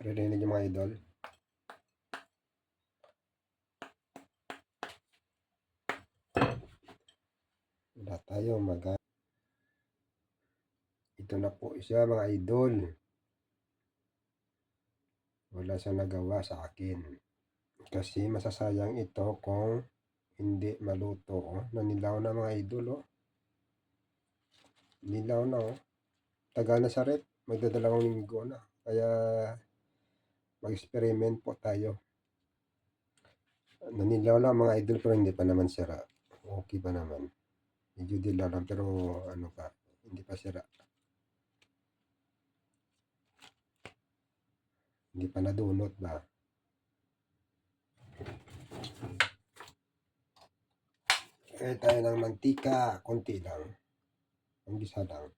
Narinig yung mga idol. Wala tayo mag Ito na po siya mga idol. Wala siyang nagawa sa akin. Kasi masasayang ito kung hindi maluto. Oh. Nanilaw na mga idol. Oh. Nilaw na. Oh. Tagal na sa rep. Magdadalawang linggo na. Kaya mag-experiment po tayo. Nanilaw lang mga idol pero hindi pa naman sira. Okay pa naman. Medyo dilaw lang pero ano pa, hindi pa sira. Hindi pa nadunot ba? Kaya tayo ng mantika, konti lang. Ang gisa lang.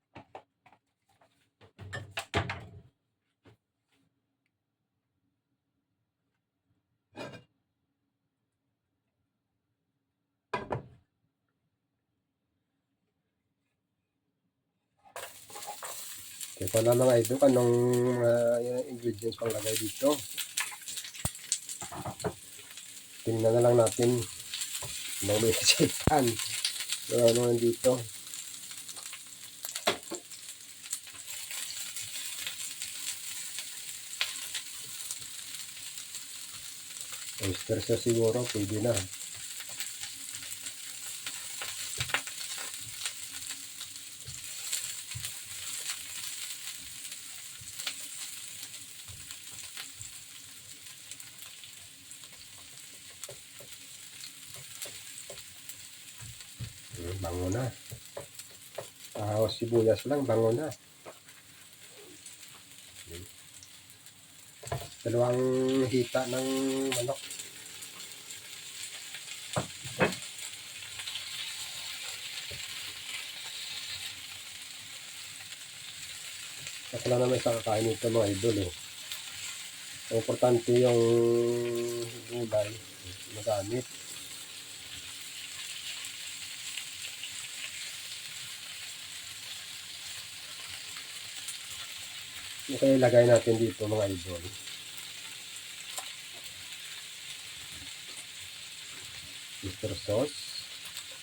Kaya pala mga idol, anong uh, ingredients pang lagay dito? Tingnan na lang natin anong may isipan. So, ano nandito? Oyster sauce siguro, pwede na. Bango na. Ah, sibuyas lang, bango na. Dalawang hita ng manok. Ako lang naman sa kakain nito mga idol eh. Ang importante yung gulay magamit. Ito ilagay natin dito mga idol. Mr. sauce,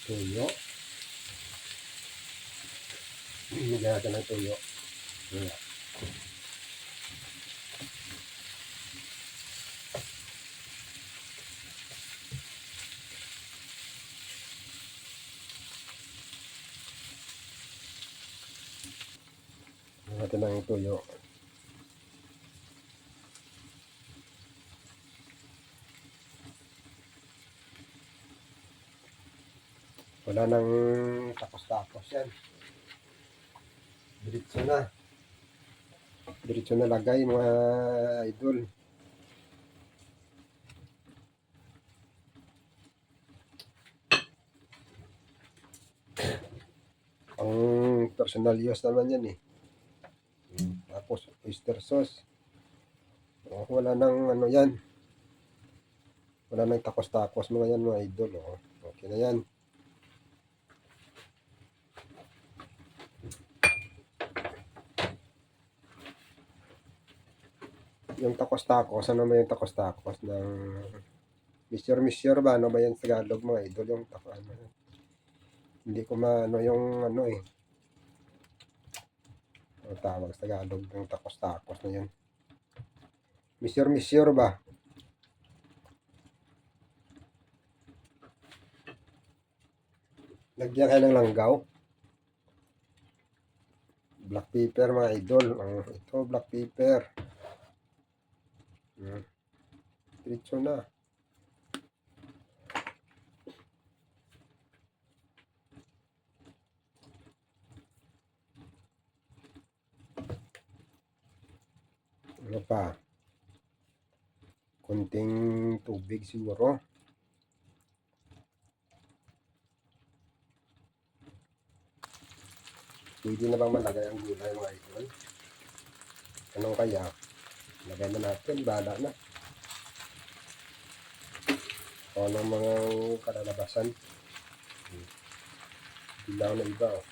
tuyo. Nilagyan natin ng tuyo. Lagyan natin ng tuyo. Wala nang tapos-tapos yan. Diretso na. Diretso na lagay mga idol. Ang personal use naman yan eh. Tapos oyster sauce. Oh, wala nang ano yan. Wala nang takos-takos mga yan mga idol. Oh. Okay na yan. Yung takos-takos, ano ba yung takos-takos ng Mr. Mr. ba? Ano ba sa Tagalog mga idol? Yung tako, ano? Hindi ko maano yung ano eh. Ano tawag sa Tagalog ng takos-takos na yan? Mr. Mr. ba? Lagyan kayo ng langgaw. Black pepper mga idol. Ito black pepper. Hmm. Diretso na. Ano pa? Kunting tubig siguro. Pwede na bang malagay ang gulay mga idol? Anong kaya? Lagay na natin, bahala na. O anong mga kalalabasan. Dilaw na iba. Oh.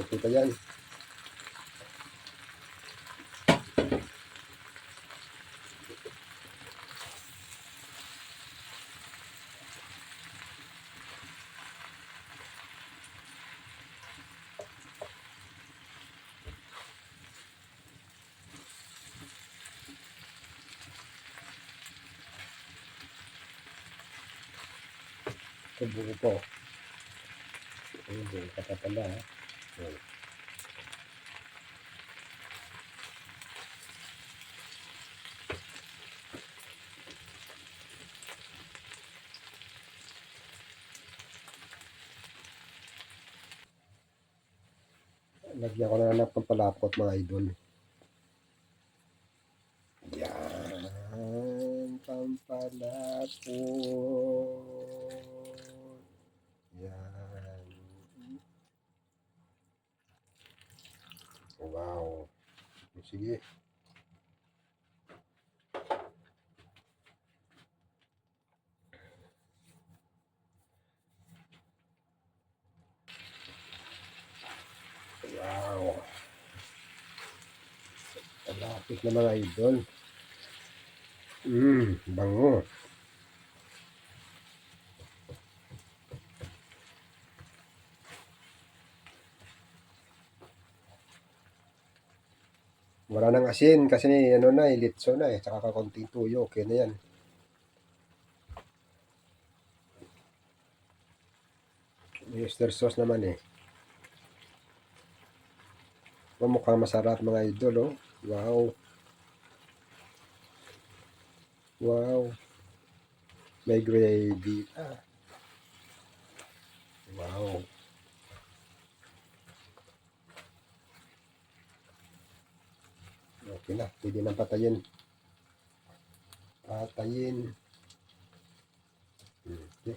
Okay pa yan. Ito buo po. Ay, buo ka pa pala. ha? Hmm. Lagyan ko na lang ng pampalapot mga idol. Yan, pampalapot. Yan. Wow. Sige. Wow. Malapit na mga idol. Mmm, bango. Wala nang asin kasi ano na, ilitso na eh. Tsaka kakunting tuyo. Okay na yan. Oyster sauce naman eh. Mukhang masarap mga idol oh. Wow. Wow. May gravy pa. Wow. Okay na. Pwede nang patayin. Patayin. Okay.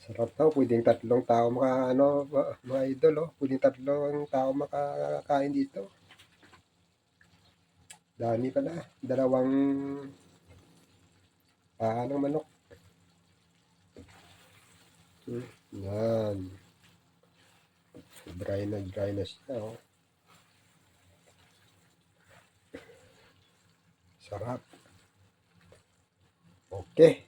Sarap daw. Pwedeng tatlong tao maka, ano, mga idol, oh. Pwedeng tatlong tao makakain dito. Dami pala. Dalawang paa ng manok. Hmm. Yan. Dry na dry na siya, oh. Sarap. Okay.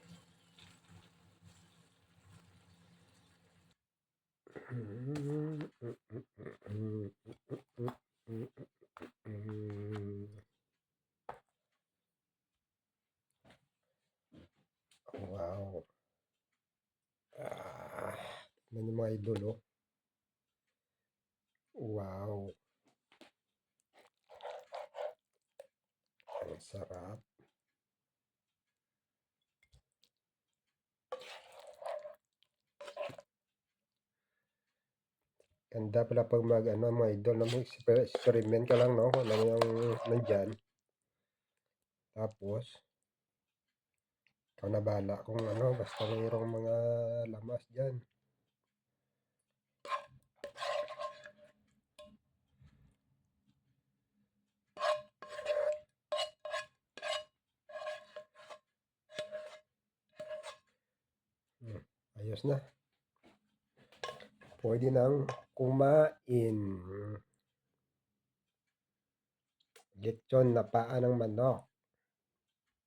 Wow. Ah, tignan yung mga idol. Wow. Ang sarap. Ganda pala pag mag ano mga idol na mag-experiment ka lang no ano yung nandyan. Tapos ikaw na bahala kung ano basta mayroong mga lamas dyan. Hmm, ayos na. Pwede nang kumain. Lechon na paa ng manok.